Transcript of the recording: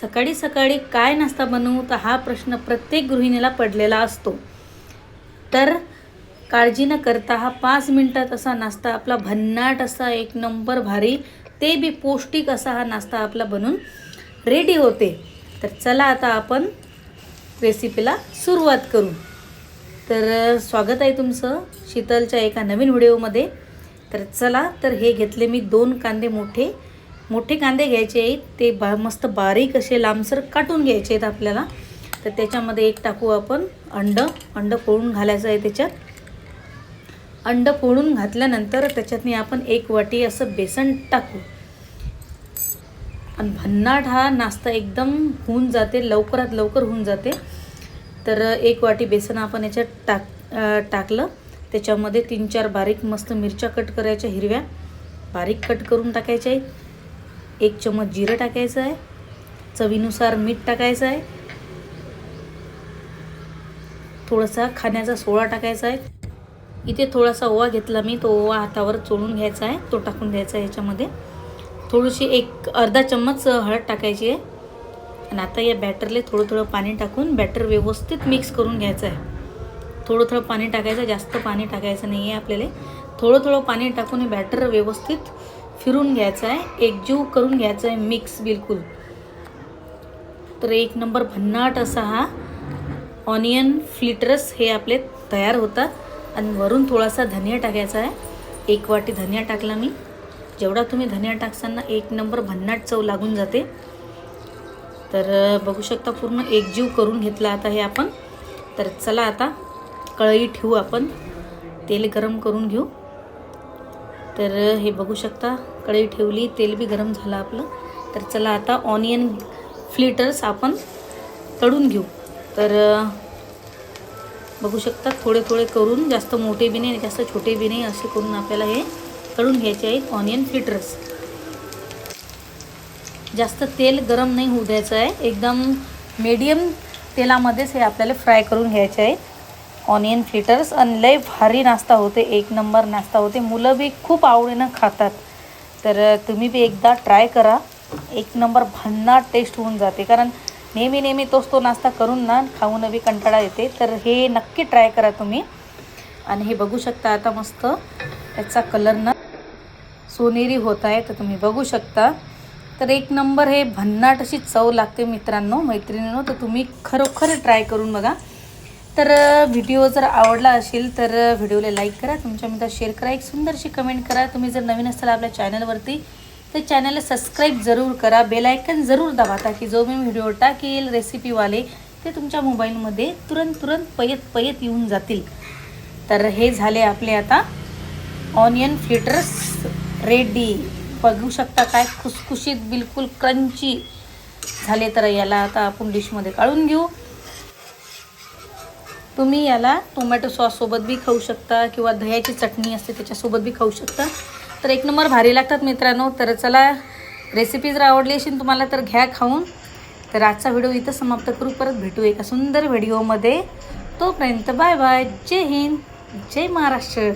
सकाळी सकाळी काय नाश्ता बनवू तर हा प्रश्न प्रत्येक गृहिणीला पडलेला असतो. तर काळजी न करता हा पाच मिनटात असा नाश्ता आपला भन्नाट असा एक नंबर भारी ते बी पौष्टिक असा हा नाश्ता आपला बनून रेडी होते. तर चला आता आपण रेसिपीला सुरुवात करू. तर स्वागत आहे तुमचं शीतलच्या एका नवीन व्हिडिओमध्ये तर चला तर हे घेतले मी दोन कांदे मोठे. मोठे कांदे घ्यायचे आहेत. ते बा मस्त बारीक असे लांबसर काटून घ्यायचे आहेत आपल्याला. तर त्याच्यामध्ये एक टाकू आपण अंड. अंड फोडून घालायचं आहे त्याच्यात. अंड फोडून घातल्यानंतर त्याच्यातनी आपण एक वाटी असं बेसन टाकू. आणि भन्नाट हा नाश्ता एकदम होऊन जाते. लवकरात लवकर होऊन जाते. तर एक वाटी बेसन आपण याच्यात टाक टाकलं. त्याच्यामध्ये तीन चार बारीक मस्त मिरच्या कट करायच्या हिरव्या. बारीक कट करून टाकायच्या आहेत. एक चम्मच जिरं टाकायचं आहे. चवीनुसार मीठ टाकायचं आहे. थोडासा खाण्याचा सोळा टाकायचा आहे. इथे थोडासा ओवा घेतला मी. तो ओवा हातावर चोळून घ्यायचा आहे. तो टाकून द्यायचा आहे याच्यामध्ये. थोडीशी एक अर्धा चम्मच हळद टाकायची आहे. आणि आता या बॅटरले थोडं थोडं पाणी टाकून बॅटर व्यवस्थित मिक्स करून घ्यायचं आहे. थोडं थोडं पाणी टाकायचं. जास्त पाणी टाकायचं नाही आहे आपल्याला. थोडं थोडं पाणी टाकून हे बॅटर व्यवस्थित फिरून घ्यायचं आहे एकजीव करून घ्यायचं आहे मिक्स बिलकुल. तर एक नंबर भन्नाट असा हा ऑनियन फ्लिटरस हे आपले तयार होतात. आणि वरून थोडासा धनिया टाकायचा आहे एक वाटी धनिया टाकला मी. जेवढा तुम्ही धनिया टाकताना एक नंबर भन्नाट चव लागून जाते. तर बघू शकता पूर्ण एकजीव करून घेतला आता हे आपण. तर चला आता कळई ठेवू आपण. तेल गरम करून घेऊ. तर हे बघू शकता कढई ठेवली तेल बी गरम झालं आपलं. तर चला आता ऑनियन फ्लिटर्स आपण तळून घेऊ. तर बघू शकता थोडे थोडे करून जास्त मोठे बी नाही जास्त छोटे बी नाही असे करून आपल्याला हे तळून घ्यायचे आहेत ऑनियन फ्लिटर्स जास्त तेल गरम नाही होऊ द्यायचं आहे. एकदम मीडियम तेलामध्येच हे आपल्याला फ्राय करून घ्यायचे आहे ऑनियन फ्लिटर्स आणि लय भारी नाश्ता होते एक नंबर नाश्ता होते. मुलं बी खूप आवडीनं खातात. तर तुम्ही बी एकदा ट्राय करा. एक नंबर भन्नाट टेस्ट होऊन जाते. कारण नेहमी नेहमी तोच तो नाश्ता करून ना खाऊन बी कंटाळा येते. तर हे नक्की ट्राय करा तुम्ही. आणि हे बघू शकता आता मस्त त्याचा कलर ना सोनेरी होत आहे. तर तुम्ही बघू शकता. तर एक नंबर हे भन्नाट अशी चव लागते मित्रांनो मैत्रिणींनो. तर तुम्ही खरोखर ट्राय करून बघा. तर व्हिडिओ जर आवडला असेल तर व्हिडिओला लाईक करा तुमच्या मित्रात शेअर करा एक सुंदरशी कमेंट करा. तुम्ही जर नवीन असाल आपल्या चॅनलवरती तर चॅनलला सबस्क्राईब जरूर करा. बेलायकन जरूर दाबा ताकी जो मी व्हिडिओ टाकेल रेसिपीवाले ते तुमच्या मोबाईलमध्ये तुरंत तुरंत पयत पयत येऊन जातील. तर हे झाले आपले आता ऑनियन फ्लिटर्स रेडी बघू शकता काय खुसखुशीत बिलकुल क्रंची झाले तर याला आता आपण डिशमध्ये काढून घेऊ. तुम्ही याला टोमॅटो सॉससोबत बी खाऊ शकता किंवा दह्याची चटणी असते त्याच्यासोबत बी खाऊ शकता. तर एक नंबर भारी लागतात मित्रांनो. तर चला रेसिपी जर आवडली असेल तुम्हाला तर घ्या खाऊन. तर आजचा व्हिडिओ इथं समाप्त करू. परत भेटू एका सुंदर व्हिडिओमध्ये तोपर्यंत बाय बाय जय हिंद. जय महाराष्ट्र.